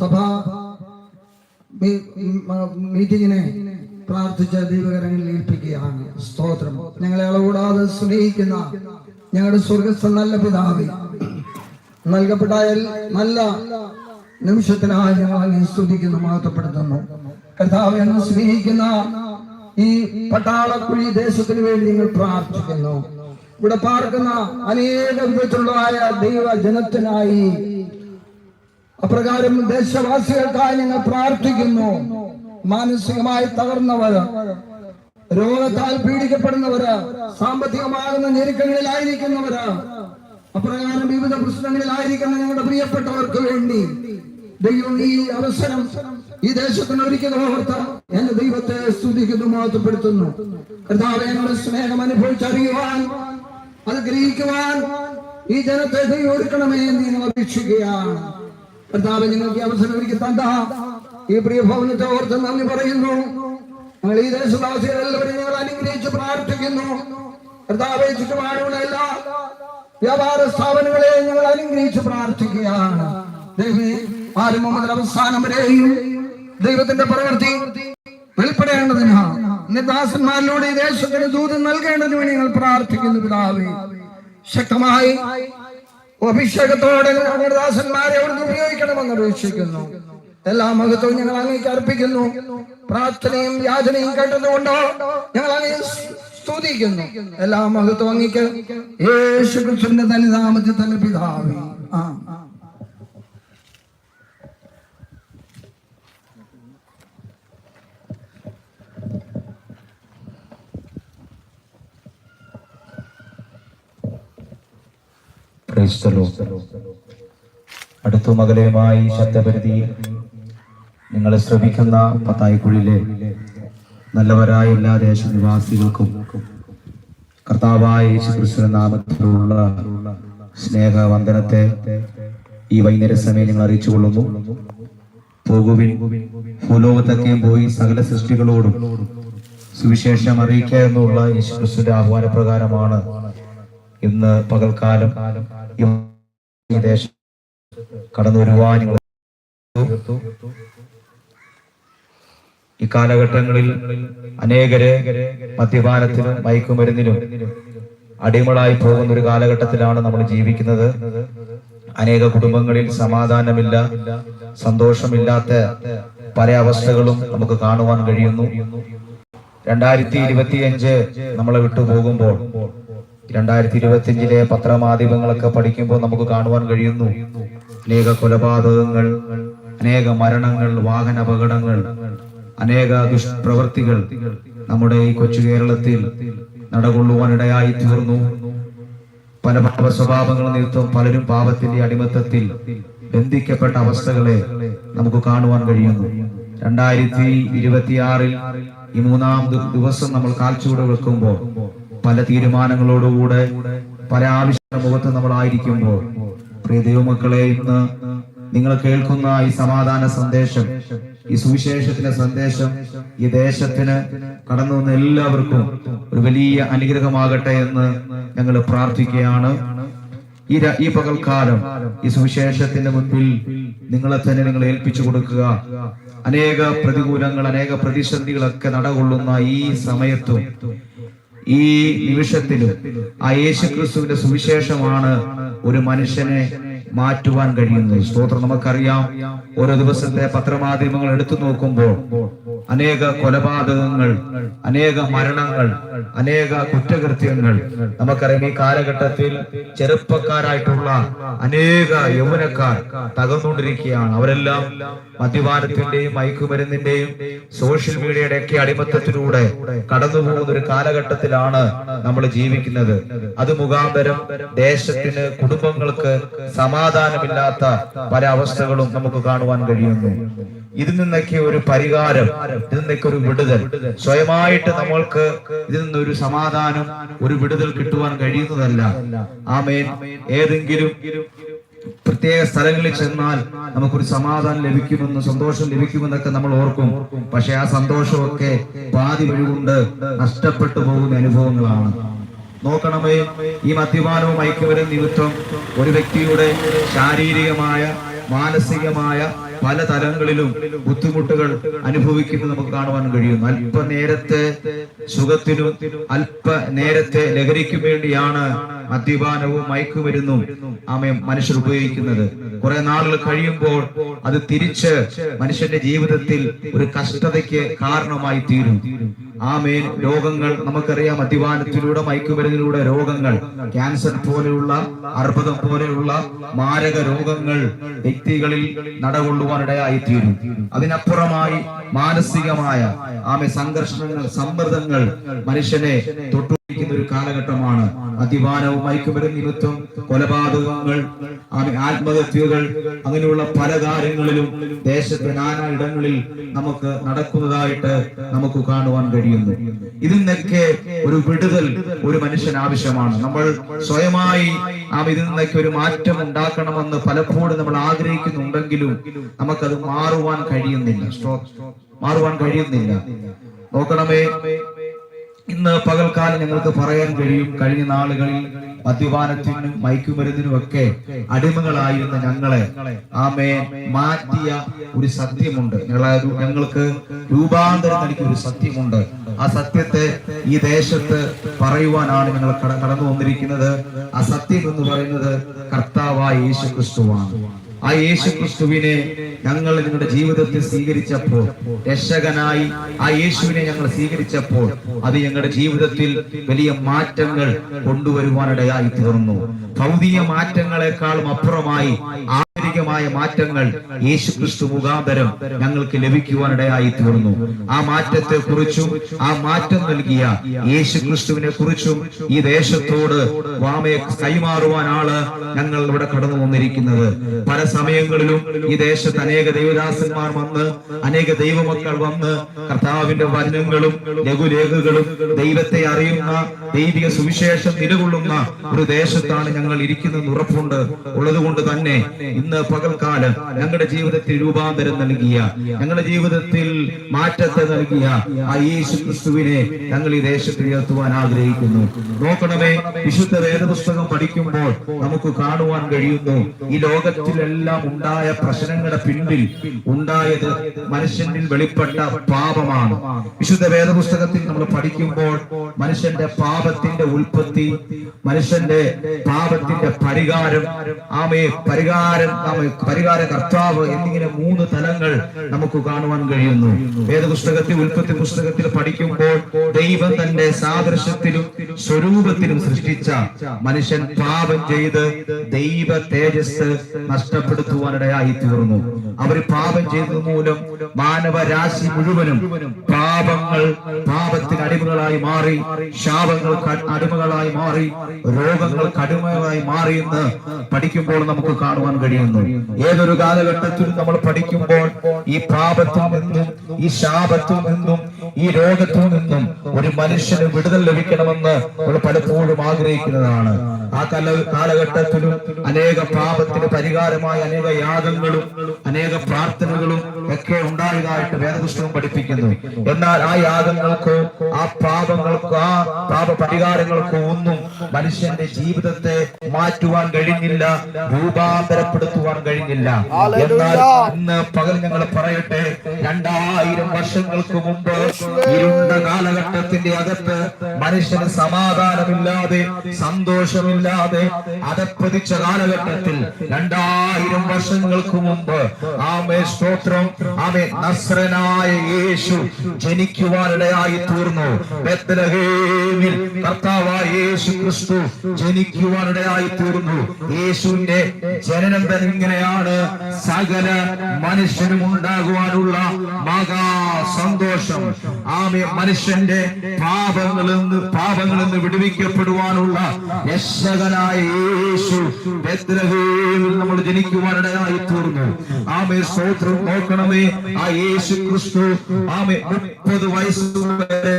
സഭാ മീറ്റിങ്ങിനെ പ്രാർത്ഥിച്ച ദീപകരങ്ങളിൽ ഏൽപ്പിക്കുകയാണ്. സ്തോത്രം. ഞങ്ങളെ അളകൂടാതെ സ്നേഹിക്കുന്ന ഞങ്ങളുടെ സ്വർഗസ്ഥ നല്ല പിതാവി. നൽകപ്പെട്ട നല്ല നിമിഷത്തിനായി ഞങ്ങൾ അങ്ങനെ സ്തുതിക്കുന്നു മഹത്വപ്പെടുത്തുന്നു. കർത്താവ് സ്നേഹിക്കുന്ന ഈ പട്ടാളക്കുഴി ദേശത്തിന് വേണ്ടി നിങ്ങൾ പ്രാർത്ഥിക്കുന്നു. ഇവിടെ പാർക്കുന്ന അനേക വിധത്തിലുള്ളതായ ദൈവ ജനത്തിനായി അപ്രകാരം ദേശവാസികൾക്കായി ഞങ്ങൾ പ്രാർത്ഥിക്കുന്നു. മാനസികമായി തകർന്നവര് രോഗത്താൽ പീഡിക്കപ്പെടുന്നവര് സാമ്പത്തികമാകുന്ന ഞെരുക്കങ്ങളിലായിരിക്കുന്നവര് അപ്രകാരം വിവിധ പ്രശ്നങ്ങളിലായിരിക്കുന്ന ഞങ്ങളുടെ പ്രിയപ്പെട്ടവർക്ക് വേണ്ടി ദൈവം ഈ അവസരം ഈ ദേശത്തിന് ഒരിക്കലും ഓർത്ത എന്റെ ദൈവത്തെ സ്തുതിക്കുന്നു മഹത്വപ്പെടുത്തുന്നു. കർത്താവ് സ്നേഹം അനുഭവിച്ചറിയുവാൻ അത് ഗ്രഹിക്കുവാൻ ഈ ജനത്തെ ദൈവം ഒരുക്കണമേ എന്ന് അപേക്ഷിക്കുകയാണ്. കർത്താവ് ഞങ്ങൾക്ക് അവസരം ഒരുക്കി തന്ന ഈ പ്രിയ ഭവനത്തെ ഓർത്ത് നന്ദി പറയുന്നു. ഞങ്ങൾ ഈ ദേശവാസികളെല്ലാവരും ഞങ്ങൾ അനുഗ്രഹിച്ച് പ്രാർത്ഥിക്കുന്നു. കർത്താവെ ചുറ്റുപാടുള്ള എല്ലാ വ്യാപാര സ്ഥാപനങ്ങളെ ഞങ്ങൾ അനുഗ്രഹിച്ച് പ്രാർത്ഥിക്കുകയാണ്. ആരംഭം മുതൽ അവസാനം വരെയും ദൈവത്തിന്റെ പ്രവൃത്തി വെളിപ്പെടേണ്ടതിനാ ദാസന്മാരിലൂടെ ഈ ദേശത്തിന് ദൂതം നൽകേണ്ടതിന് വേണ്ടി ഞങ്ങൾ പ്രാർത്ഥിക്കുന്നു പിതാവേ. ശക്തമായി അഭിഷേകത്തോടെ ഞങ്ങളുടെ ദാസന്മാരെ അവിടുന്ന് ഉപയോഗിക്കണമെന്ന് അപേക്ഷിക്കുന്നു. എല്ലാ മഹത്വവും ഞങ്ങൾ അങ്ങേക്ക് അർപ്പിക്കുന്നു. പ്രാർത്ഥനയും യാചനയും കേട്ടതുകൊണ്ടോ ഞങ്ങൾ അങ്ങേ സ്തുതിക്കുന്നു. എല്ലാ മഹത്വം അങ്ങേക്ക്. യേശു കൃഷ്ണന്റെ തന്നെ നാമത്തിൽ തന്നെ പിതാവി ആ. ആ. അടുത്തു മകലയുമായി ശബ്ദപരിധിയിൽ നിങ്ങൾ ശ്രമിക്കുന്ന പത്തായിക്കുഴിയിലെ നല്ലവരായ എല്ലാ ദേശനിവാസികൾക്കും കർത്താവായ ശ്രീകൃഷ്ണ നാമത്തിലുള്ള സ്നേഹ വന്ദനത്തെ ഈ വൈകുന്നേര സമയം നിങ്ങൾ അറിയിച്ചു കൊള്ളുന്നു പോകുവിൻ ഭൂലോകത്തൊക്കെയും പോയി സകല സൃഷ്ടികളോടും സുവിശേഷം അറിയിക്കുക എന്നുള്ള യേശുക്രിസ്തുവിന്റെ ആഹ്വാന ആഹ്വാനപ്രകാരമാണ് ഇന്ന് പകൽക്കാലം ഈ ദേശം കടന്നു വരുവാൻ നിങ്ങൾ ഈ കാലഘട്ടങ്ങളിൽ അനേകരെ മദ്യപാനത്തിനും മയക്കുമരുന്നിനും അടിമളായി പോകുന്ന ഒരു കാലഘട്ടത്തിലാണ് നമ്മൾ ജീവിക്കുന്നത്. അനേക കുടുംബങ്ങളിൽ സമാധാനമില്ല സന്തോഷമില്ലാത്ത പല അവസ്ഥകളും നമുക്ക് കാണുവാൻ കഴിയുന്നു. രണ്ടായിരത്തി ഇരുപത്തിയഞ്ച് നമ്മളെ വിട്ടു പോകുമ്പോൾ രണ്ടായിരത്തി ഇരുപത്തിയഞ്ചിലെ പത്രമാധ്യമങ്ങളൊക്കെ പഠിക്കുമ്പോൾ നമുക്ക് കാണുവാൻ കഴിയുന്നു. അനേക കൊലപാതകങ്ങൾ അനേക മരണങ്ങൾ വാഹന അപകടങ്ങൾ അനേക ദുഷ്പ്രവർത്തികൾ നമ്മുടെ ഈ കൊച്ചു കേരളത്തിൽ നടകൊള്ളുവാനിടയായി തീർന്നു. പല പാപ സ്വഭാവങ്ങൾ നിമിത്തം പലരും പാപത്തിന്റെ അടിമത്തത്തിൽ ബന്ധിക്കപ്പെട്ട അവസ്ഥകളെ നമുക്ക് കാണുവാൻ കഴിയുന്നു. രണ്ടായിരത്തി ഇരുപത്തിയാറിൽ ഈ മൂന്നാം ദിവസം നമ്മൾ കാൽച്ചുവട് വെക്കുമ്പോൾ പല തീരുമാനങ്ങളോടുകൂടെ പല ആവശ്യ മുഖത്ത് നമ്മളായിരിക്കുമ്പോൾ പ്രിയ ദൈവമക്കളെ ഇന്ന് നിങ്ങൾ കേൾക്കുന്ന ഈ സമാധാന സന്ദേശം ഈ സുവിശേഷത്തിന്റെ സന്ദേശം ഈ ദേശത്തിന് കടന്നു വന്ന എല്ലാവർക്കും ഒരു വലിയ അനുഗ്രഹമാകട്ടെ എന്ന് ഞങ്ങൾ പ്രാർത്ഥിക്കുകയാണ്. ഈ ഈ പകൽക്കാലം ഈ സുവിശേഷത്തിന്റെ മുൻപിൽ നിങ്ങളെ തന്നെ നിങ്ങൾ ഏൽപ്പിച്ചു കൊടുക്കുക. അനേക പ്രതികൂലങ്ങൾ അനേക പ്രതിസന്ധികളൊക്കെ നടകൊള്ളുന്ന ഈ സമയത്തും ഈ നിമിഷത്തിലും ആ യേശു ക്രിസ്തുവിന്റെ സുവിശേഷമാണ് ഒരു മനുഷ്യനെ മാറ്റുവാൻ കഴിയുന്നത്. സ്തോത്രം നമുക്കറിയാം. ഓരോ ദിവസത്തെ പത്രമാധ്യമങ്ങൾ എടുത്തു നോക്കുമ്പോൾ അനേക കൊലപാതകങ്ങൾ അനേക മരണങ്ങൾ അനേക കുറ്റകൃത്യങ്ങൾ. നമുക്കറിയാം ഈ കാലഘട്ടത്തിൽ ചെറുപ്പക്കാരായിട്ടുള്ള അനേക യൗവനക്കാർ തകർന്നുകൊണ്ടിരിക്കുകയാണ്. അവരെല്ലാം മദ്യപാനത്തിന്റെയും മയക്കുമരുന്നിന്റെയും സോഷ്യൽ മീഡിയയുടെ ഒക്കെ അടിമത്തത്തിലൂടെ കടന്നു പോകുന്ന ഒരു കാലഘട്ടത്തിലാണ് നമ്മൾ ജീവിക്കുന്നത്. അത് മുഖാന്തരം ദേശത്തിന് കുടുംബങ്ങൾക്ക് സമാധാനമില്ലാത്ത പല അവസ്ഥകളും നമുക്ക് കാണുവാൻ കഴിയുന്നു. ഇതിൽ നിന്നൊക്കെ ഒരു പരിഹാരം ഇതിൽ നിന്നൊക്കെ ഒരു വിടുതൽ. സ്വയമായിട്ട് നമ്മൾക്ക് ഇതിൽ നിന്നൊരു സമാധാനം ഒരു വിടുതൽ കിട്ടുവാൻ കഴിയുന്നതല്ല. ആമേൻ. ഏതെങ്കിലും പ്രത്യേക സ്ഥലങ്ങളിൽ ചെന്നാൽ നമുക്കൊരു സമാധാനം ലഭിക്കുമെന്ന് സന്തോഷം ലഭിക്കുമെന്നൊക്കെ നമ്മൾ ഓർക്കും. പക്ഷെ ആ സന്തോഷമൊക്കെ പാതി വഴികൊണ്ട് നഷ്ടപ്പെട്ടു പോകുന്ന അനുഭവങ്ങളാണ്. നോക്കണമേ ഈ മദ്യപാനവും ഐക്യവരും നിമിത്തം ഒരു വ്യക്തിയുടെ ശാരീരികമായ മാനസികമായ പല തലങ്ങളിലും ബുദ്ധിമുട്ടുകൾ അനുഭവിക്കുന്നത് നമുക്ക് കാണുവാൻ കഴിയുന്നു. അല്പ നേരത്തെ സുഖത്തിനും അല്പ നേരത്തെ ലഹരിക്കും വേണ്ടിയാണ് മദ്യപാനവും മയക്കുമരുന്നും ആമേ മനുഷ്യർ ഉപയോഗിക്കുന്നത്. കുറെ നാളുകൾ കഴിയുമ്പോൾ അത് തിരിച്ച് മനുഷ്യന്റെ ജീവിതത്തിൽ ഒരു കഷ്ടതയ്ക്ക് കാരണമായി തീരും. ആമേൻ. രോഗങ്ങൾ നമുക്കറിയാം. മദ്യപാനത്തിലൂടെ മയക്കുമരുന്നിലൂടെ രോഗങ്ങൾ ക്യാൻസർ പോലെയുള്ള അർബുദം പോലെയുള്ള മാരക രോഗങ്ങൾ വ്യക്തികളിൽ നടകൊള്ളുവാനിടയായി തീരും അതിനപ്പുറമായി മാനസികമായ ആമേ സംഘർഷങ്ങൾ സമ്മർദ്ദങ്ങൾ മനുഷ്യനെ ഒരു കാലഘട്ടമാണ്. അധിവാനവും മയക്കുമരുന്ന് നിമിത്തം കൊലപാതകങ്ങൾ ആത്മഹത്യകൾ അങ്ങനെയുള്ള പല കാര്യങ്ങളിലും ദേശത്തെ നാനാ ഇടങ്ങളിൽ നമുക്ക് നടക്കുന്നതായിട്ട് നമുക്ക് കാണുവാൻ കഴിയുന്നു. ഇതിൽ നിന്നൊക്കെ ഒരു വിടുതൽ ഒരു മനുഷ്യൻ ആവശ്യമാണ്. നമ്മൾ സ്വയമായി ആ ഇതിൽ നിന്നൊക്കെ ഒരു മാറ്റം ഉണ്ടാക്കണമെന്ന് പലപ്പോഴും നമ്മൾ ആഗ്രഹിക്കുന്നുണ്ടെങ്കിലും നമുക്കത് മാറുവാൻ കഴിയുന്നില്ല. മാറുവാൻ കഴിയുന്നില്ല. നോക്കണമേ ഇന്ന് പകൽക്കാലം ഞങ്ങൾക്ക് പറയാൻ കഴിയും. കഴിഞ്ഞ നാളുകളിൽ മദ്യപാനത്തിനും മയക്കുമരുന്നിനും ഒക്കെ അടിമകളായിരുന്ന ഞങ്ങളെ. ആമേ മാറ്റിയ ഒരു സത്യമുണ്ട്. ഞങ്ങൾക്ക് രൂപാന്തരം നൽകിയ ഒരു സത്യമുണ്ട്. ആ സത്യത്തെ ഈ ദേശത്ത് പറയുവാനാണ് ഞങ്ങൾ കടന്നു വന്നിരിക്കുന്നത് ആ സത്യം എന്ന് പറയുന്നത് കർത്താവായ യേശു ക്രിസ്തുവാണ് ആ യേശു ക്രിസ്തുവിനെ ഞങ്ങൾ നിങ്ങളുടെ ജീവിതത്തിൽ സ്വീകരിച്ചപ്പോൾ രക്ഷകനായി ആ യേശുവിനെ ഞങ്ങൾ സ്വീകരിച്ചപ്പോൾ അത് ഞങ്ങളുടെ ജീവിതത്തിൽ വലിയ മാറ്റങ്ങൾ കൊണ്ടുവരുവാനിടയായി തീർന്നു. ഭൗതിക മാറ്റങ്ങളെക്കാളും അപ്പുറമായി ആന്തരികമായ മാറ്റങ്ങൾ യേശു ക്രിസ്തു മുഖാന്തരം ഞങ്ങൾക്ക് ലഭിക്കുവാനിടയായി തീർന്നു ആ മാറ്റത്തെ കുറിച്ചും ആ മാറ്റം നൽകിയ യേശു ക്രിസ്തുവിനെ കുറിച്ചും ഈ ദേശത്തോട് വാമയെ കൈമാറുവാനാണ് ഞങ്ങൾ ഇവിടെ കടന്നു വന്നിരിക്കുന്നത്. പല സമയങ്ങളിലും ഈ ദേശത്ത് അനേക ദൈവദാസന്മാർ വന്ന് അനേക ദൈവമക്കൾ വന്ന് കർത്താവിന്റെ വചനങ്ങളും ലഘുലേഖകളും ദൈവത്തെ അറിയുന്ന ദൈവിക സുവിശേഷം നിലകൊള്ളുന്ന ഒരു ദേശത്താണ് ഞങ്ങൾ ഇരിക്കുന്നത് ഉറപ്പുണ്ട്. ഉള്ളതുകൊണ്ട് തന്നെ ഇന്ന് പകൽക്കാലം ഞങ്ങളുടെ ജീവിതത്തിൽ രൂപാന്തരം നൽകിയ ഞങ്ങളുടെ ജീവിതത്തിൽ മാറ്റത്തെ നൽകിയ ആ യേശു ക്രിസ്തുവിനെ ഞങ്ങൾ ഈ ദേശത്ത് ഉയർത്തുവാൻ ആഗ്രഹിക്കുന്നു. നോക്കണമേ വിശുദ്ധ വേദപുസ്തകം പഠിക്കുമ്പോൾ നമുക്ക് കാണുവാൻ കഴിയുന്നു ഈ ലോകത്തിലെല്ലാം ഉണ്ടായ പ്രശ്നങ്ങളുടെ പിന്നിൽ ഉണ്ടായത് മനുഷ്യനിൽ വെളിപ്പെട്ട പാപമാണ്. വിശുദ്ധ വേദപുസ്തകത്തിൽ നമ്മൾ പഠിക്കുമ്പോൾ മനുഷ്യന്റെ പാപത്തിന്റെ ഉൽപ്പത്തി മനുഷ്യന്റെ പാപത്തിന്റെ പരിഹാരം ആമേ പരിഹാരം ആമേ പരിഹാര കർത്താവ് എന്നിങ്ങനെ മൂന്ന് തലങ്ങൾ നമുക്ക് കാണുവാൻ കഴിയുന്നു. വേദപുസ്തകത്തിൽ ഉൽപ്പത്തി പുസ്തകത്തിൽ പഠിക്കുമ്പോൾ ദൈവം തന്റെ സാദൃശ്യത്തിലും സ്വരൂപത്തിലും സൃഷ്ടിച്ച മനുഷ്യൻ പാപം ചെയ്ത് ദൈവ തേജസ് നഷ്ടപ്പെടുത്തുവാനിടയായി തീർന്നു അവർ പാപം ചെയ്തത് മൂലം മാനവരാശി മുഴുവനും പാപങ്ങൾ പാപത്തിന് അടിമകളായി മാറി ശാപങ്ങൾ അടിമകളായി മാറി രോഗങ്ങൾ അടിമകളായി മാറി എന്ന് പഠിക്കുമ്പോൾ നമുക്ക് കാണുവാൻ കഴിയുന്നു. ഏതൊരു കാലഘട്ടത്തിലും നമ്മൾ പഠിക്കുമ്പോൾ ഈ പാപത്തിൽ നിന്നും ഈ ശാപത്തിൽ നിന്നും ഈ രോഗത്തിൽ നിന്നും ഒരു മനുഷ്യന് വിടുതൽ ലഭിക്കണമെന്ന് നമ്മൾ പലപ്പോഴും ആഗ്രഹിക്കുന്നതാണ്. ആ കല കാലഘട്ടത്തിലും അനേക പാപത്തിന് പരിഹാരമായ അനേക യാഗങ്ങളും അനേക പ്രാർത്ഥനകളും ഒക്കെ ഉണ്ടായതായിട്ട് വേദപുസ്തകം പഠിപ്പിക്കുന്നു. എന്നാൽ ആ യാഗങ്ങൾക്കോ ആ പാപങ്ങൾക്കോ ആ പാപ പരിഹാരങ്ങൾക്കോ ഒന്നും മനുഷ്യന്റെ ജീവിതത്തെ മാറ്റുവാൻ കഴിഞ്ഞില്ല രൂപാന്തരപ്പെടുത്തുവാൻ കഴിഞ്ഞില്ല. എന്നാൽ ഇന്ന് പകൽ ഞങ്ങൾ പറയട്ടെ രണ്ടായിരം വർഷങ്ങൾക്ക് മുമ്പ് ഇരുണ്ട കാലഘട്ടത്തിന്റെ അകത്ത് മനുഷ്യന് സമാധാനമില്ലാതെ സന്തോഷമില്ലാതെ അതപ്പതിച്ച കാലഘട്ടത്തിൽ രണ്ടായിരം വർഷങ്ങൾക്ക് മുമ്പ് ആമേ സ്തോത്രം ആമേ നസ്രനായ യേശു ജനിക്കുവാനിടയായി തീർന്നു ബത്ലഹേമിൽ കർത്താവായ യേശു ക്രിസ്തു ജനിക്കുവാനിടയായി തീർന്നു യേശുവിന്റെ ജനനം തന്നെ ഇങ്ങനെയാണ്. സകല മനുഷ്യനും ഉണ്ടാകുവാനുള്ള മഹാ സന്തോഷം ആമേ മനുഷ്യന്റെ പാപങ്ങളിൽ നിന്ന് പാപങ്ങളിൽ നിന്ന് വിടുവിക്കപ്പെടുവാനുള്ള രക്ഷകനായ യേശു നമ്മൾ ജനിക്കുവാനിടയായി തീർന്നു. ആമേ സ്തോത്രം നോക്കണമേ ആ യേശു ക്രിസ്തു. ആമേ മുപ്പത് വയസ്സ് വരെ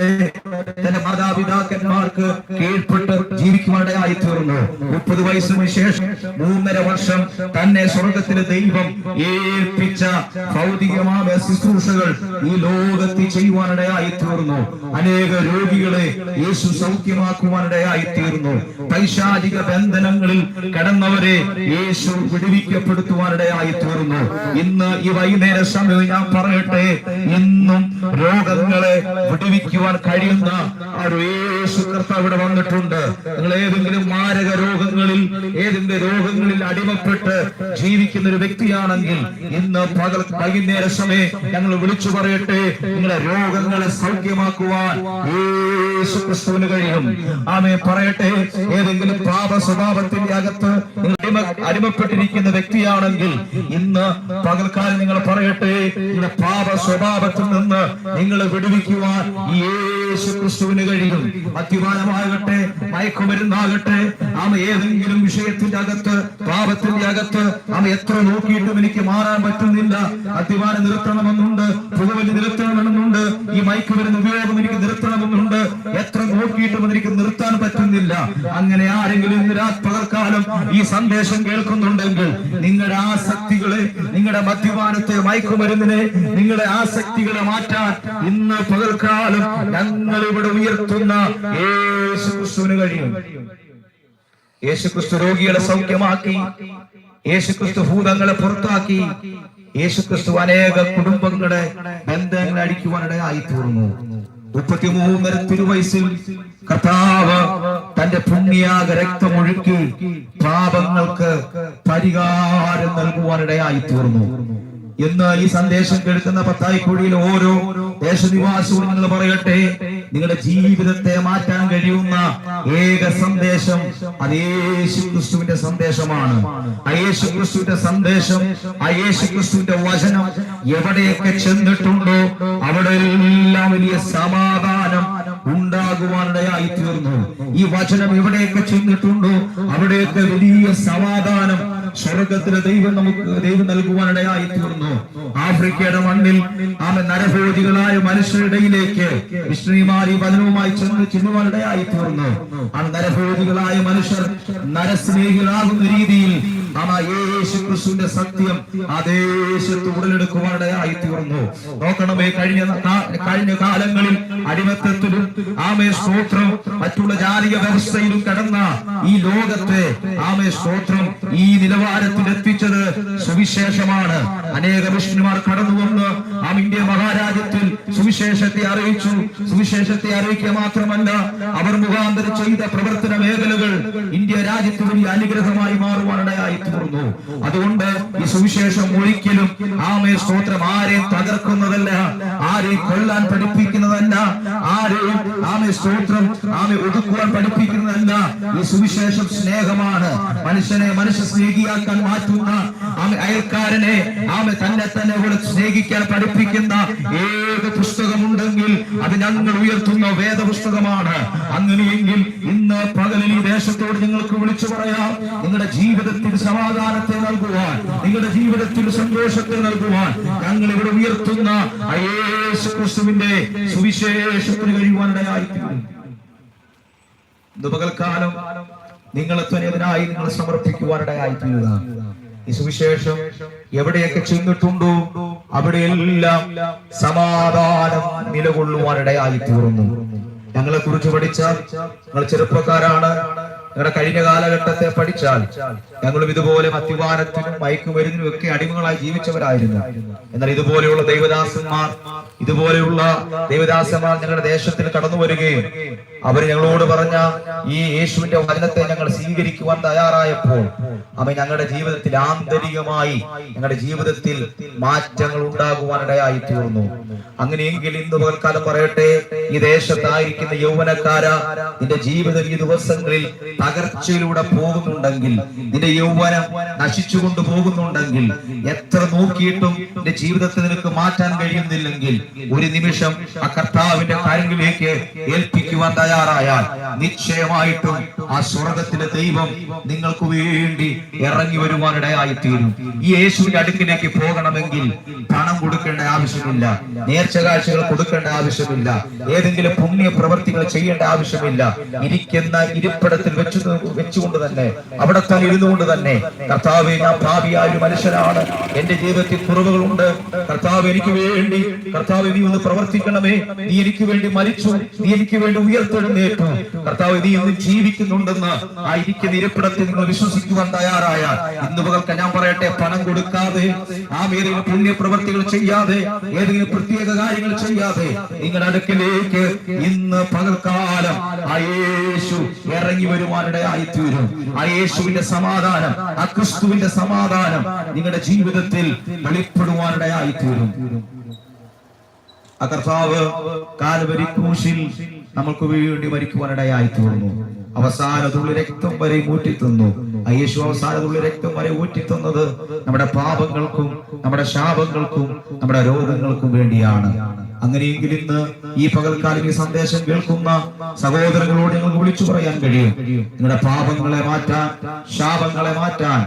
തന്റെ മാതാപിതാക്കന്മാർക്ക് കീഴ്പ്പെട്ട് ജീവിക്കുവാനിടയായി തീർന്നു. മുപ്പത് വയസ്സിന് ശേഷം മൂന്നര വർഷം തന്നെ സ്വർഗത്തിലെ ദൈവം ഏൽപ്പിച്ച ഭൗതികമായ ശുശ്രൂഷകൾ ഈ ലോകത്തിൽ ചെയ്യുവാനിടയായി തീർന്നു. അനേക രോഗികളെ യേശു സൗഖ്യമാക്കുവാനിടയായി തീർന്നു. പൈശാചിക ബന്ധനങ്ങളിൽ കടന്നവരെ യേശു വിടുവിക്കപ്പെടുത്തുവാനിടയായി തീർന്നു. ഇന്ന് ഈ വൈകുന്നേര സമയം ഞാൻ പറയട്ടെ ഇന്നും രോഗങ്ങളെ വിടുവിക്കുവാൻ കഴിയുന്ന ഒരു യേശു കർത്താവ് ഇവിടെ വന്നിട്ടുണ്ട്. നിങ്ങൾ ഏതെങ്കിലും മാരക രോഗങ്ങളിൽ ഏതെങ്കിലും രോഗങ്ങളിൽ അടിമപ്പെട്ട് ജീവിക്കുന്ന ഒരു വ്യക്തിയാണെങ്കിൽ ഇന്ന് പകൽ വൈകുന്നേര സമയം ഞങ്ങൾ വിളിച്ചു പറയട്ടെ നിങ്ങളെ രോഗങ്ങളെ സൗഖ്യമാക്കുവാൻ യേശു ക്രിസ്തുവിന് കഴിയും. ആമേ പറയട്ടെ ഏതെങ്കിലും പാപ സ്വഭാവത്തിന്റെ അകത്ത് അടിമ അടിമപ്പെട്ടിരിക്കുന്ന വ്യക്തിയാണെങ്കിൽ ഇന്ന് പകൽക്കാലം നിങ്ങൾ പറയട്ടെ നിങ്ങളുടെ പാപ സ്വഭാവത്തിൽ നിന്ന് നിങ്ങൾ വിടുവിക്കുവാൻ യേശു ക്രിസ്തുവിന് കഴിയും. മദ്യപാനമാകട്ടെ മയക്കുമരുന്നാകട്ടെ ആമ ഏതെങ്കിലും വിഷയത്തിന്റെ അകത്ത് പാപത്തിന്റെ അകത്ത് ആമ എത്ര നോക്കിയിട്ടും എനിക്ക് മാറാൻ പറ്റുന്നില്ല. മദ്യപാനം നിർത്തണമെന്നുണ്ട് പുകവലി നിർത്തണമെന്നുണ്ട് ഈ മയക്കുമരുന്ന് ഉപയോഗം എനിക്ക് നിർത്തണമെന്നുണ്ട് എത്ര നോക്കിയിട്ടും എനിക്ക് നിർത്താൻ പറ്റുന്നില്ല. അങ്ങനെ ആരെങ്കിലും ഇന്ന് രാത് പകൽക്കാലം ഈ സന്ദേശം കേൾക്കുന്നുണ്ടെങ്കിൽ നിങ്ങളുടെ ആസക്തികളെ നിങ്ങളുടെ മദ്യപാനത്തെ മയക്കുമരുന്നിനെ നിങ്ങളുടെ ആസക്തികളെ മാറ്റാൻ ഇന്ന് പകൽക്കാലം ഞങ്ങൾ ഇവിടെ ഉയർത്തുന്ന യേശുക്രിസ്തുവിന് കഴിയും. യേശുക്രിസ്തു രോഗികളെ സൗഖ്യമാക്കി യേശുക്രിസ്തു ഭൂതങ്ങളെ പുറത്താക്കി യേശുക്രിസ്തു അനേക കുടുംബങ്ങളെ ബന്ധങ്ങളെ അടിക്കുവാനിടയായി തീർന്നു മുപ്പത്തിമൂന്നര തിരുവയസ്സിൽ കർത്താവ് തന്റെ പുണ്യാക രക്തമൊഴുക്കി പാപങ്ങൾക്ക് പരിഹാരം നൽകുവാനിടയായി തീർന്നു. എന്ന് ഈ സന്ദേശം കേൾക്കുന്ന പത്തായിക്കുഴിയിൽ ഓരോ ദേശനിവാസവും നിങ്ങൾ പറയട്ടെ നിങ്ങളുടെ ജീവിതത്തെ മാറ്റാൻ കഴിയുന്ന ഏക സന്ദേശം അത് ക്രിസ്തുവിന്റെ സന്ദേശമാണ്. അയേശു ക്രിസ്തുവിന്റെ സന്ദേശം അയേശു യേശു ക്രിസ്തുവിന്റെ വചനം എവിടെയൊക്കെ ചെന്നിട്ടുണ്ടോ അവിടെ എല്ലാം വലിയ സമാധാനം ഉണ്ടാകുവാനിടയായി തീർന്നു ഈ വചനം എവിടെയൊക്കെ ചെന്നിട്ടുണ്ടോ അവിടെയൊക്കെ വലിയ സമാധാനം സ്വർഗത്തിലെ ദൈവം നമുക്ക് ദൈവം നൽകുവാനിടയായി തീർന്നു. ആഫ്രിക്കയുടെ മണ്ണിൽ ആമ നരഭോജികളായ മനുഷ്യരുടെയിലേക്ക് വിഷ്ണുമാരി വനവുമായി ചെന്ന് ചെല്ലുവാനിടയായി തീർന്നു. ആ നരഭോജികളായ മനുഷ്യർ നരസ്നേഹികളാകുന്ന രീതിയിൽ ആമ യേശു ക്രിസ്തുവിന്റെ സത്യം ആ ദേശത്ത് ഉടലെടുക്കുവാനിടയായി തീർന്നു നോക്കണമേ കഴിഞ്ഞ കഴിഞ്ഞ കാലങ്ങളിൽ അടിമത്തത്തിലും ആമേ സ്തോത്രം മറ്റുള്ള ജാതിക വ്യവസ്ഥയിലും കടന്ന ഈ ലോകത്തെ ആമേ സ്തോത്രം ഈ നിലവാരത്തിൽ എത്തിച്ചത് സുവിശേഷമാണ്. അനേക വിഷ്ണുമാർ കടന്നു വന്ന് ആ ഇന്ത്യ മഹാരാജ്യത്തിൽ സുവിശേഷത്തെ അറിയിച്ചു. സുവിശേഷത്തെ അറിയിക്കുക മാത്രമല്ല അവർ മുഖാന്തരം ചെയ്ത പ്രവർത്തന മേഖലകൾ ഇന്ത്യ രാജ്യത്ത് വലിയ അനുഗ്രഹമായി മാറുവാനിടയായി തീർന്നു. അതുകൊണ്ട് ഈ സുവിശേഷം ഒരിക്കലും ആമേ സ്തോത്രം ആരെയും തകർക്കുന്നതല്ല ആരെയും കൊല്ലാൻ പഠിപ്പിക്കുന്നതല്ല ആരെയും ആമേ സ്തോത്രം ആമെ ഒതുക്കുവാൻ പഠിപ്പിക്കുന്നതല്ല. ഈ സുവിശേഷം സ്നേഹമാണ്. മനുഷ്യനെ മനുഷ്യ സ്നേഹിയാക്കാൻ മാറ്റുന്ന ആമെ അയൽക്കാരനെ ആമെ തന്നെ തന്നെ സ്നേഹിക്കാൻ പഠിപ്പിക്കുന്ന ഏക പുസ്തകമുണ്ടെങ്കിൽ അത് ഞങ്ങൾ ഉയർത്തുന്ന വേദപുസ്തകമാണ്. അങ്ങനെയെങ്കിൽ ഇന്ന് പകലിൽ ഈ ദേശത്തോട് നിങ്ങൾക്ക് വിളിച്ചു പറയാം. നിങ്ങളുടെ ജീവിതത്തിൽ സമാധാനത്തെ നൽകുവാൻ നിങ്ങളുടെ ജീവിതത്തിൽ സന്തോഷത്തെ നൽകുവാൻ ഞങ്ങൾ ഇവിടെ ഉയർത്തുന്ന ക്രിസ്തുവിന്റെ സുവിശേഷത്തിന് കഴിയുവാനിടയായിരിക്കും പകൽക്കാലം നിങ്ങളെ തന്നെ അതിനായി നിങ്ങൾ സമർപ്പിക്കുവാനിടയായി തീരുക ഈ സുവിശേഷം എവിടെയൊക്കെ ചെന്നിട്ടുണ്ടോ അവിടെയെല്ലാം സമാധാനം നിലകൊള്ളുവാനിടയായി തീർന്നു. ഞങ്ങളെ കുറിച്ച് പഠിച്ച നിങ്ങൾ ചെറുപ്പക്കാരാണ്. ഞങ്ങളുടെ കഴിഞ്ഞ കാലഘട്ടത്തെ പഠിച്ചാൽ ഞങ്ങളും ഇതുപോലെ മദ്യപാനത്തിനും മയക്കുമരുന്നിനും ഒക്കെ അടിമകളായി ജീവിച്ചവരായിരുന്നു. എന്നാൽ ഇതുപോലെയുള്ള ദൈവദാസന്മാർ ഇതുപോലെയുള്ള ദൈവദാസന്മാർ ഞങ്ങളുടെ ദേശത്തിൽ കടന്നു വരികയും അവർ ഞങ്ങളോട് പറഞ്ഞ ഈ യേശുവിന്റെ വചനത്തെ ഞങ്ങൾ സ്വീകരിക്കുവാൻ തയ്യാറായപ്പോൾ അവ ഞങ്ങളുടെ ജീവിതത്തിൽ ആന്തരികമായി ഞങ്ങളുടെ ജീവിതത്തിൽ മാറ്റങ്ങൾ ഉണ്ടാകുവാനിടയായി തീർന്നു അങ്ങനെയെങ്കിൽ ഇന്ന് പകൽക്കാലം പറയട്ടെ ഈ ദേശത്തായിരിക്കുന്ന യൗവനക്കാര നിന്റെ ജീവിതം ഈ ദിവസങ്ങളിൽ തകർച്ചയിലൂടെ പോകുന്നുണ്ടെങ്കിൽ നിന്റെ യൗവനം നശിച്ചുകൊണ്ട് പോകുന്നുണ്ടെങ്കിൽ എത്ര നോക്കിയിട്ടും നിന്റെ ജീവിതത്തെ നിനക്ക് മാറ്റാൻ കഴിയുന്നില്ലെങ്കിൽ ഒരു നിമിഷം ആ കർത്താവിന്റെ കാര്യങ്ങളിലേക്ക് ഏൽപ്പിക്കുവാൻ തയ്യാറായാൽ നിശ്ചയമായിട്ടും ആ സ്വർഗത്തിലെ ദൈവം നിങ്ങൾക്ക് വേണ്ടി ഇറങ്ങി വരുവാനിടയായി തീരും ഈ യേശുവിന്റെ അടുക്കിലേക്ക് പോകണമെങ്കിൽ പണം കൊടുക്കേണ്ട ആവശ്യമില്ല നേർച്ച കാഴ്ചകൾ കൊടുക്കേണ്ട ആവശ്യമില്ല ഏതെങ്കിലും പുണ്യ പ്രവർത്തികൾ ചെയ്യേണ്ട ആവശ്യമില്ല ഇരിക്കുന്ന ഇരിപ്പിടത്തിൽ വെച്ചു വെച്ചുകൊണ്ട് തന്നെ അവിടെ തന്നെ ഇരുന്നുകൊണ്ട് തന്നെ കർത്താവ് ഞാൻ ഭാവിയായ ഒരു മനുഷ്യനാണ്. എന്റെ ജീവിതത്തിൽ കുറവുകളുണ്ട്. കർത്താവ് എനിക്ക് വേണ്ടി കർത്താവ് നീ ഒന്ന് പ്രവർത്തിക്കണമേ. നീ എനിക്ക് വേണ്ടി മരിച്ചു. നീ എനിക്ക് വേണ്ടി ഉയർത്തെഴുന്നേറ്റു. കർത്താവ് നീ ഒന്ന് ജീവിക്കുന്നുണ്ടെന്ന് ആ ഇരിക്കുന്ന ഇരിപ്പിടത്തിൽ നിങ്ങൾ വിശ്വസിക്കുവാൻ തയ്യാറായ ഇന്ന് പകൽക്ക് ഞാൻ പറയട്ടെ പണം കൊടുക്കാതെ ആ ഏതെങ്കിലും പുണ്യ പ്രവർത്തികൾ ചെയ്യാതെ ഏതെങ്കിലും പ്രത്യേക കാര്യങ്ങൾ ചെയ്യാതെ നിങ്ങളുടെ അടുക്കിലേക്ക് ഇന്ന് പകൽക്കാലം ആ യേശു ഇറങ്ങി വരുവാനിടയായി തീരും ആ യേശുവിന്റെ സമാധാനം ആ ക്രിസ്തുവിന്റെ സമാധാനം നിങ്ങളുടെ ജീവിതത്തിൽ വെളിപ്പെടുവാനിടയായി തീരും ആ കർത്താവ് കാൽവരി ക്രൂശിൽ നമുക്ക് വേണ്ടി മരിക്കുവാനിടയായി തീർന്നു അവസാന തുള്ളി രക്തം വരെ ഊറ്റി തന്നു ആ യേശു അവസാന തുള്ളി രക്തം വരെ ഊറ്റിത്തന്നത് നമ്മുടെ പാപങ്ങൾക്കും നമ്മുടെ ശാപങ്ങൾക്കും നമ്മുടെ രോഗങ്ങൾക്കും വേണ്ടിയാണ്. അങ്ങനെയെങ്കിൽ ഇന്ന് ഈ പകൽക്കാലം ഈ സന്ദേശം കേൾക്കുന്ന സഹോദരങ്ങളോട് ഞങ്ങൾക്ക് വിളിച്ചു പറയാൻ കഴിയും. നിങ്ങളുടെ പാപങ്ങളെ മാറ്റാൻ ശാപങ്ങളെ മാറ്റാൻ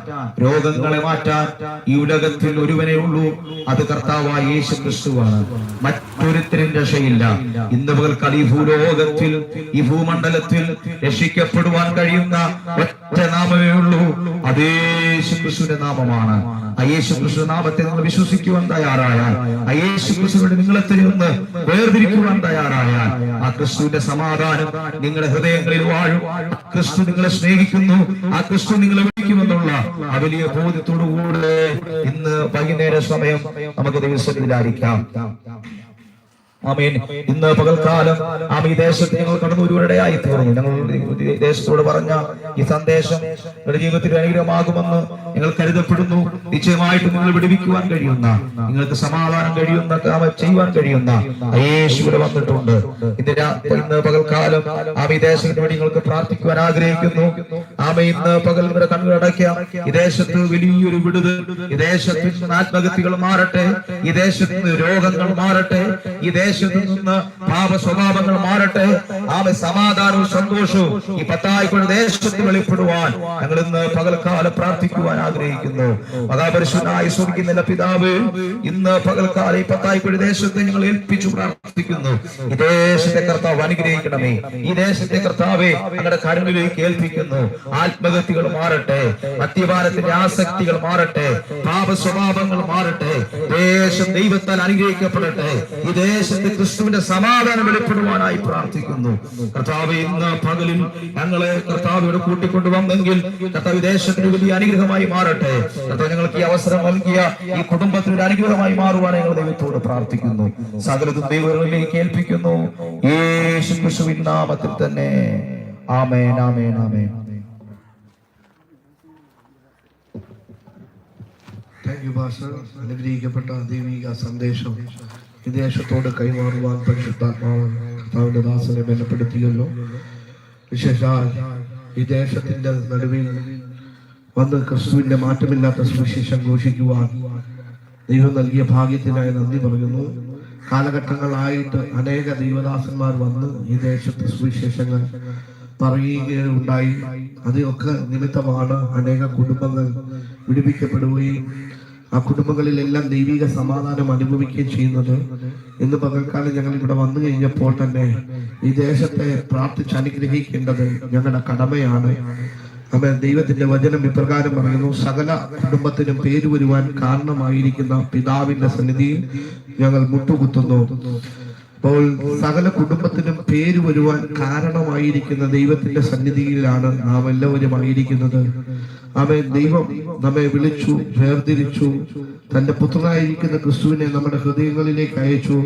രോഗങ്ങളെ മാറ്റാൻ ഈ ഉലകത്തിൽ ഒരുവനെ ഉള്ളൂ. അത് കർത്താവായ യേശു ക്രിസ്തുവാണ് മറ്റൊരുത്തരും രക്ഷയില്ല. ഇന്ന് പകൽക്കാലം ഈ ഭൂലോകത്തിൽ ഈ ഭൂമണ്ഡലത്തിൽ രക്ഷിക്കപ്പെടുവാൻ കഴിയുന്ന ഒറ്റ നാമമേ ഉള്ളൂ. അത് യേശുക്രിസ്തുവിന്റെ നാമമാണ്. ആ യേശു ക്രിസ്തു നാമത്തെ നിങ്ങൾ വിശ്വസിക്കുവാൻ തയ്യാറായാൽ ആ യേശു നിങ്ങളെ നിങ്ങളത്തിൽ നിന്ന് വേർതിരിക്കുവാൻ തയ്യാറായാൽ ആ ക്രിസ്തുവിന്റെ സമാധാനം നിങ്ങളുടെ ഹൃദയങ്ങളിൽ വാഴും. ക്രിസ്തു നിങ്ങളെ സ്നേഹിക്കുന്നു. ആ ക്രിസ്തു നിങ്ങളെ വിളിക്കുമെന്നുള്ള ആ വലിയ ബോധ്യത്തോടുകൂടെ ഇന്ന് വൈകുന്നേര സമയം നമുക്ക് ദിവസത്തിലായിരിക്കാം ആമേൻ. ഇന്ന് പകൽക്കാലം ആമ ഈ ദേശത്ത് ഞങ്ങൾ കടന്നു ഒരുവരുടെയായി തീർന്നു. ഞങ്ങൾ ദേശത്തോട് പറഞ്ഞ ഈ സന്ദേശം നിങ്ങളുടെ ജീവിതത്തിൽ അനുഗ്രഹമാകുമെന്ന് ഞങ്ങൾ കരുതപ്പെടുന്നു. നിശ്ചയമായിട്ട് നിങ്ങൾ വിടുവിക്കുവാൻ കഴിയുന്ന നിങ്ങൾക്ക് സമാധാനം കഴിയുന്ന ചെയ്യുവാൻ കഴിയുന്ന യേശു വന്നിട്ടുണ്ട്. ഇന്ന് ഇന്ന് പകൽക്കാലം ആമ ഈ ദേശത്തിന് വേണ്ടി നിങ്ങൾക്ക് പ്രാർത്ഥിക്കുവാൻ ആഗ്രഹിക്കുന്നു. ആമ ഇന്ന് പകൽ നിങ്ങളുടെ കണ്ണുകടക്കാം ഈ ദേശത്ത് വലിയൊരു വിടുതൽ. ഈ ദേശത്ത് ആത്മഗതികൾ മാറട്ടെ. ഈ ദേശത്ത് രോഗങ്ങൾ മാറട്ടെ. ഈ നിന്ന് പാപ സ്വഭാവങ്ങൾ മാറട്ടെ. ആമ സമാധാനവും സന്തോഷവും ഈ പത്തായിക്കൊണ്ട് ദേശത്ത് വെളിപ്പെടുവാൻ ഞങ്ങൾ ഇന്ന് പകൽക്കാലം പ്രാർത്ഥിക്കുവാൻ ആഗ്രഹിക്കുന്നു. മതാപരിശുദ്ധനായ സ്വർഗിക്കുന്ന പിതാവ് ഇന്ന് പകൽക്കാലം ഈ പത്തായിക്കൊണ്ട് ദേശത്തെ ഞങ്ങൾ ഏൽപ്പിച്ചു പ്രാർത്ഥിക്കുന്നു. ഈ ദേശത്തെ കർത്താവ് അനുഗ്രഹിക്കണമേ. ഈ ദേശത്തെ കർത്താവെ ഞങ്ങളുടെ കരുണിലേക്ക് ഏൽപ്പിക്കുന്നു. ആത്മഹത്യകൾ മാറട്ടെ. മദ്യപാനത്തിന്റെ ആസക്തികൾ മാറട്ടെ. പാപ സ്വഭാവങ്ങൾ മാറട്ടെ. ദേശം ദൈവത്താൽ അനുഗ്രഹിക്കപ്പെടട്ടെ. ഈ ദേശത്ത് ക്രിസ്തുവിന്റെ സമാധാനം വെളിപ്പെടുവാനായി പ്രാർത്ഥിക്കുന്നു. കർത്താവ് ഇന്ന് പകലിൽ ഞങ്ങളെ കർത്താവ് കൂട്ടിക്കൊണ്ടു വന്നെങ്കിൽ കർത്താവ് വിദേശത്തിന് ദേശത്തിന് വലിയ അനുഗ്രഹമായി മാറട്ടെ. കർത്താവ് ഞങ്ങൾക്ക് ഈ അവസരം നൽകിയ ഈ കുടുംബത്തിന് ഒരു അനുഗ്രഹമായി മാറുവാൻ ഞങ്ങൾ ദൈവത്തോട് പ്രാർത്ഥിക്കുന്നു. സകലതും ദൈവങ്ങളിലേക്ക് ഏൽപ്പിക്കുന്നു. യേശു ക്രിസ്തുവിൻ നാമത്തിൽ തന്നെ. ആമേൻ ആമേൻ ആമേൻ. പാസ്റ്റർ അനുഗ്രഹിക്കപ്പെട്ട ദൈവിക സന്ദേശം. ഈ ദേശത്തോട് കൈമാറുവാൻ പരിശുദ്ധാത്മാവ് കർത്താവിന്റെ ദാസനെ ബലപ്പെടുത്തിയല്ലോ. വിശേഷാൽ ഈ ദേശത്തിന്റെ നടുവിൽ വന്ന് ക്രിസ്തുവിന്റെ മാറ്റമില്ലാത്ത സുവിശേഷം ഘോഷിക്കുവാൻ ദൈവം നൽകിയ ഭാഗ്യത്തിനായി നന്ദി പറയുന്നു. കാലഘട്ടങ്ങളായിട്ട് അനേക ദൈവദാസന്മാർ വന്ന് ഈ ദേശത്ത് സുവിശേഷങ്ങൾ പറയുകയുണ്ടായി. അതൊക്കെ നിമിത്തമാണ് അനേക കുടുംബങ്ങൾ വിടുവിക്കപ്പെടുകയും ആ കുടുംബങ്ങളിലെല്ലാം ദൈവിക സമാധാനം അനുഭവിക്കുകയും ചെയ്യുന്നത്. ഇന്ന് പകൽക്കാലം ഞങ്ങൾ ഇവിടെ വന്നു കഴിഞ്ഞപ്പോൾ തന്നെ ഈ ദേശത്തെ പ്രാർത്ഥിച്ച് അനുഗ്രഹിക്കേണ്ടത് ഞങ്ങളുടെ കടമയാണ്. അമ്മ ദൈവത്തിന്റെ വചനം ഇപ്രകാരം പറയുന്നു സകല കുടുംബത്തിനും പേര് വരുവാൻ കാരണമായിരിക്കുന്ന പിതാവിന്റെ സന്നിധിയിൽ ഞങ്ങൾ മുട്ടുകുത്തുന്നു. അപ്പോൾ സകല കുടുംബത്തിനും പേര് വരുവാൻ കാരണമായിരിക്കുന്ന ദൈവത്തിന്റെ സന്നിധിയിലാണ് നാം എല്ലാവരും ആയിരിക്കുന്നത്. അവൻ ദൈവം നമ്മെ വിളിച്ചു വേർതിരിച്ചു തന്റെ പുത്രനായിരിക്കുന്ന ക്രിസ്തുവിനെ നമ്മുടെ ഹൃദയങ്ങളിലേക്ക് അയച്ചു.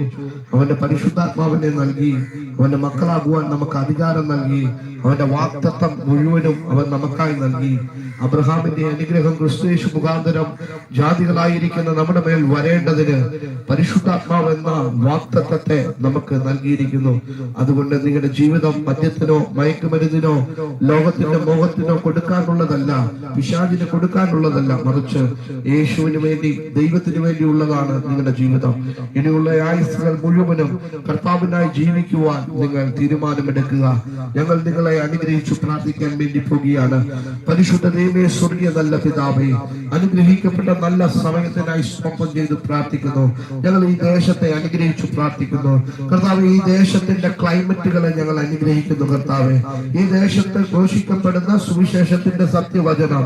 അവന്റെ പരിശുദ്ധാത്മാവിനെ നൽകി അവന്റെ മക്കളാകുവാൻ നമുക്ക് അധികാരം നൽകി അവന്റെ വാക്തത്വം മുഴുവനും അവൻ നമുക്കായി നൽകി. അബ്രഹാമിന്റെ അനുഗ്രഹം ക്രിസ്തുയേശു മുഖാന്തരം ജാതികളായിരിക്കുന്ന നമ്മുടെ മേൽ വരേണ്ടതിന് പരിശുദ്ധാത്മാവ് എന്ന വാക്തത്വത്തെ നമുക്ക് നൽകിയിരിക്കുന്നു. അതുകൊണ്ട് നിങ്ങളുടെ ജീവിതം മദ്യത്തിനോ മയക്കുമരുന്നിനോ ലോകത്തിന്റെ മോഹത്തിനോ കൊടുക്കാനുള്ളതല്ല പിശാചിന് കൊടുക്കാനുള്ളതല്ല മറിച്ച് യേശുവിന് വേണ്ടി ദൈവത്തിന് വേണ്ടിയുള്ളതാണ് നിങ്ങളുടെ ജീവിതം. ഇനിയുള്ള ആയുസ്സുകൾ മുഴുവനും കർത്താവിനായി ജീവിക്കുവാൻ നിങ്ങൾ തീരുമാനമെടുക്കുക. ഞങ്ങൾ നിങ്ങളെ അനുഗ്രഹിച്ചു പ്രാർത്ഥിക്കാൻ വേണ്ടി പോകുകയാണ്. പരിശുദ്ധ ദൈവമേ സ്വർഗീയ നല്ല പിതാവേ അനുഗ്രഹിക്കപ്പെട്ട നല്ല സമയത്തിനായി സ്വപ്നം ചെയ്ത് പ്രാർത്ഥിക്കുന്നു. ഞങ്ങൾ ഈ ദേശത്തെ അനുഗ്രഹിച്ചു പ്രാർത്ഥിക്കുന്നു. കർത്താവ് ഈ ദേശത്തിന്റെ ക്ലൈമറ്റുകളെ ഞങ്ങൾ അനുഗ്രഹിക്കുന്നു കർത്താവെ. ഈ ദേശത്ത് ഘോഷിക്കപ്പെടുന്ന സുവിശേഷത്തിന്റെ സത്യവചനം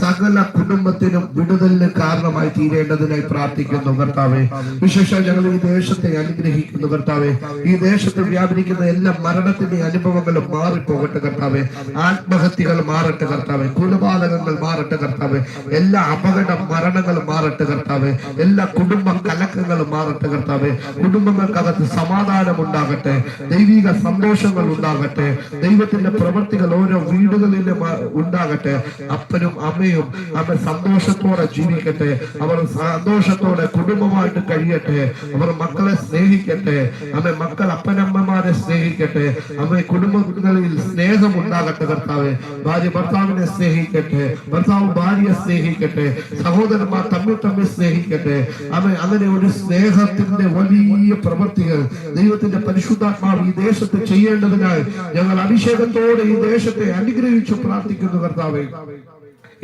സകല കുടുംബത്തിനും വിടുതലിന് കാരണമായി തീരേണ്ടതിനായി പ്രാർത്ഥിക്കുന്നു കർത്താവെ. വിശേഷം ഞങ്ങൾ ഈ ദേശത്തെ അനുഗ്രഹിക്കുന്നു കർത്താവെ. ഈ ദേശത്ത് വ്യാപരിക്കുന്ന എല്ലാ മരണത്തിന്റെ അനുഭവങ്ങളും മാറിപ്പോകട്ടെ കർത്താവെ. ആത്മഹത്യകൾ മാറട്ടെ കർത്താവെ. കൊലപാതകങ്ങൾ മാറട്ടെ കർത്താവ്. എല്ലാ അപകട മരണങ്ങൾ മാറട്ടെ കർത്താവ്. എല്ലാ കുടുംബ കലക്കങ്ങളും മാറട്ടെ കർത്താവ്. കുടുംബങ്ങൾക്കകത്ത് സമാധാനം ഉണ്ടാകട്ടെ. ദൈവിക സന്തോഷങ്ങൾ ഉണ്ടാകട്ടെ. ദൈവത്തിന്റെ പ്രവൃത്തികൾ ഓരോ വീടുകളിലും ഉണ്ടാകട്ടെ. അപ്പനും അമ്മയും അവർ സന്തോഷത്തോടെ ജീവിക്കട്ടെ. അവർ സന്തോഷത്തോടെ കുടുംബമായിട്ട് കഴിയട്ടെ. അവർ മക്കളെ സ്നേഹിക്കട്ടെ. അമ്മ മക്കൾ അപ്പനമ്മമാരെ സ്നേഹിക്കട്ടെ. അമ്മ കുടുംബങ്ങളിൽ സ്നേഹം ഉണ്ടാകട്ടെ കർത്താവ്. ഭാര്യ ഭർത്താവിനെ സ്നേഹിക്കട്ടെ. ഭർത്താവ് ഭാര്യയെ സ്നേഹിക്കട്ടെ. സഹോദരന്മാർ തമ്മിൽ തമ്മിൽ സ്നേഹിക്കട്ടെ. അവൻ അങ്ങനെ ഒരു സ്നേഹത്തിന്റെ വലിയ പ്രവൃത്തികൾ. ദൈവത്തിന്റെ പരിശുദ്ധാത്മാവ് ഈ ദേശത്ത് ചെയ്യേണ്ടതിനാൽ ഞങ്ങൾ അഭിഷേകത്തോടെ ഈ ദേശത്തെ അനുഗ്രഹിച്ചു പ്രാർത്ഥിക്കുന്നു കർത്താവേ.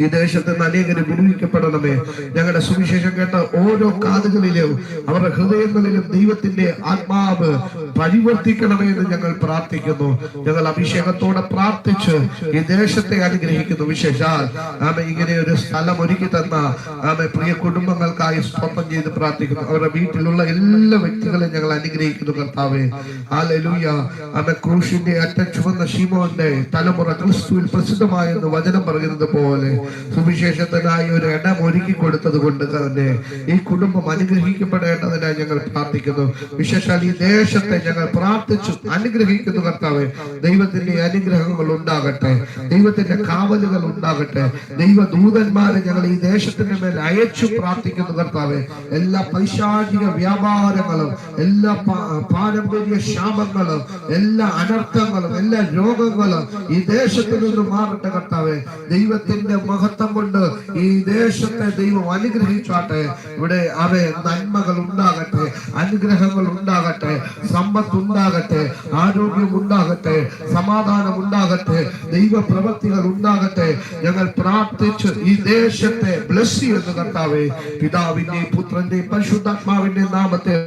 ഈ ദേശത്ത് നിന്ന് അനേകരെ വിടുവിക്കപ്പെടണമേ? ഞങ്ങളുടെ സുവിശേഷം കേട്ട ഓരോ കാതുകളിലും അവരുടെ ഹൃദയങ്ങളിലും ദൈവത്തിന്റെ ആത്മാവ് പരിവർത്തിക്കണമേ എന്ന് ഞങ്ങൾ പ്രാർത്ഥിക്കുന്നു. ഞങ്ങൾ അഭിഷേകത്തോടെ പ്രാർത്ഥിച്ച് ഈ ദേശത്തെ അനുഗ്രഹിക്കുന്നു. വിശേഷാൽ ആമ ഇങ്ങനെ ഒരു സ്ഥലം ഒരുക്കി തന്ന ആമ പ്രിയ കുടുംബങ്ങൾക്കായി സ്വന്തം ചെയ്ത് പ്രാർത്ഥിക്കുന്നു. അവരുടെ വീട്ടിലുള്ള എല്ലാ വ്യക്തികളെയും ഞങ്ങൾ അനുഗ്രഹിക്കുന്നു കർത്താവേ. ലലൂയ ആമ ക്രൂശിന്റെ അറ്റം ചുവന്ന ശീമോന്റെ തലമുറ ക്രിസ്തുവിൽ പ്രസിദ്ധമായെന്ന് വചനം പറയുന്നത് പോലെ സുവിശേഷത്തിനായി ഒരു ഇടം ഒരുക്കി കൊടുത്തത് കൊണ്ട് തന്നെ ഈ കുടുംബം അനുഗ്രഹിക്കപ്പെടേണ്ടതിനായി ഞങ്ങൾ പ്രാർത്ഥിക്കുന്നു. വിശേഷാൽ ഈ ദേശത്തെ ഞങ്ങൾ പ്രാർത്ഥിച്ചു അനുഗ്രഹിക്കുന്നു കർത്താവ്. ദൈവത്തിന്റെ അനുഗ്രഹങ്ങൾ ഉണ്ടാകട്ടെ. ദൈവത്തിന്റെ കാവലുകൾ ഉണ്ടാകട്ടെ. ദൈവ ദൂതന്മാരെ ഞങ്ങൾ ഈ ദേശത്തിന്റെ മേൽ അയച്ചു പ്രാർത്ഥിക്കുന്നു കർത്താവ്. എല്ലാ പൈശാചിക വ്യാപാരങ്ങളും എല്ലാ പാരമ്പര്യ ക്ഷാമങ്ങളും എല്ലാ അനർത്ഥങ്ങളും എല്ലാ രോഗങ്ങളും ഈ ദേശത്തു നിന്ന് മാറട്ടെ കർത്താവ്. ദൈവത്തിന്റെ മഹത്വം കൊണ്ട് ഈ ദേശത്തെ ദൈവം അനുഗ്രഹിച്ചാട്ടെ ഇവിടെ അവ നന്മകൾ ഉണ്ടാകട്ടെ അനുഗ്രഹങ്ങൾ ഉണ്ടാകട്ടെ സമ്പത്ത് ഉണ്ടാകട്ടെ ആരോഗ്യം ഉണ്ടാകട്ടെ സമാധാനം ഉണ്ടാകട്ടെ ദൈവ പ്രവൃത്തികൾ ഉണ്ടാകട്ടെ ഞങ്ങൾ പ്രാർത്ഥിച്ച് ഈ ദേശത്തെ ബ്ലസ് ചെയ്യുന്ന കർത്താവെ. പിതാവിന്റെയും പുത്രന്റെയും പരിശുദ്ധാത്മാവിന്റെയും നാമത്തിൽ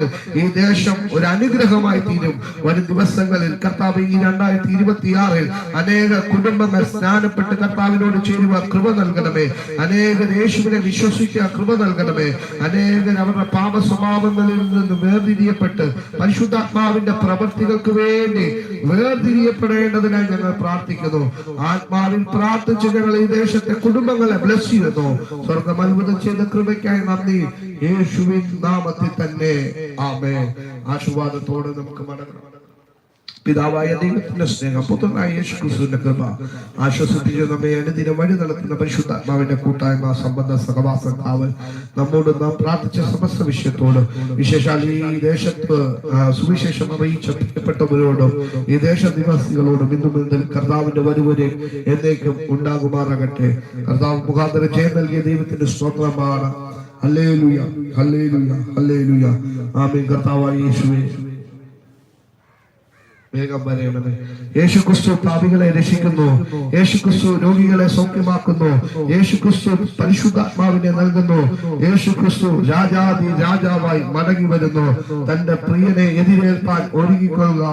ഈ ദേശം ഒരു അനുഗ്രഹമായി തീരും. വരും ദിവസങ്ങളിൽ കർത്താവ് ഈ രണ്ടായിരത്തി ഇരുപത്തിയാറിൽ അനേക കുടുംബങ്ങൾ സ്നാനപ്പെട്ട് കർത്താവിനോട് ചേരുവാൻ കൃപ നൽകണമേ. അനേകർ യേശുവിനെ വിശ്വസിക്കാൻ കൃപ നൽകണമേ. അനേകർ അവരുടെ പാപ സ്വഭാവങ്ങളിൽ നിന്ന് വേർതിരിയപ്പെട്ട് പരിശുദ്ധാത്മാവിന്റെ പ്രവൃത്തികൾക്ക് വേണ്ടി വേർതിരിയപ്പെടേണ്ടതിനായി ഞങ്ങൾ പ്രാർത്ഥിക്കുന്നു. ആത്മാവിൽ പ്രാർത്ഥിച്ച് ഞങ്ങൾ ഈ ദേശത്തെ കുടുംബങ്ങളെ ബ്ലസ് ചെയ്യുന്നു. സ്വർഗം അത്ഭുതം ചെയ്ത കൃപയ്ക്കായി നന്ദി. യേശുവിൻ നാമത്തിൽ തന്നെ. ആമേ ആശീർവാദത്തോടെ നമുക്ക് മടങ്ങണം. പിതാവായ ദൈവത്തിന്റെ സ്നേഹം പുത്രനായ യേശു ക്രിസ്തുവിന്റെ കൃപ ആശ്വസിപ്പിച്ച് നമ്മെ അനുദിനം വഴി നടത്തുന്ന പരിശുദ്ധാത്മാവിന്റെ കൂട്ടായ്മ സംബന്ധ സഹവാസ കാവൽ നമ്മോട് നാം പ്രാർത്ഥിച്ച സമസ്ത വിഷയത്തോട് വിശേഷാൽ ഈ ദേശത്ത് സുവിശേഷം അറിയിച്ച പ്രിയപ്പെട്ടവരോടും ഈ ദേശനിവാസികളോടും ഇന്നു മുതൽ കർത്താവിന്റെ വരുവരെ എന്നേക്കും ഉണ്ടാകുമാറാകട്ടെ. കർത്താവ് മുഖാന്തരം ജയം നൽകിയ ദൈവത്തിന്റെ സ്തോത്രമാണ്. ഹല്ലേലൂയ ഹല്ലേലൂയ ഹല്ലേലൂയ. ആമീൻ. കർത്താവായ യേശുവേ. വേഗം പറയണമേ യേശു ക്രിസ്തു പാപികളെ രക്ഷിക്കുന്നു. യേശു ക്രിസ്തു രോഗികളെ സൗഖ്യമാക്കുന്നു. യേശു ക്രിസ്തു പരിശുദ്ധാത്മാവിനെ നൽകുന്നു. യേശു ക്രിസ്തു രാജാതി രാജാവായി മടങ്ങി വരുന്നു. തന്റെ പ്രിയനെ എതിരേൽപ്പാൻ ഒരുങ്ങിക്കൊള്ളുക.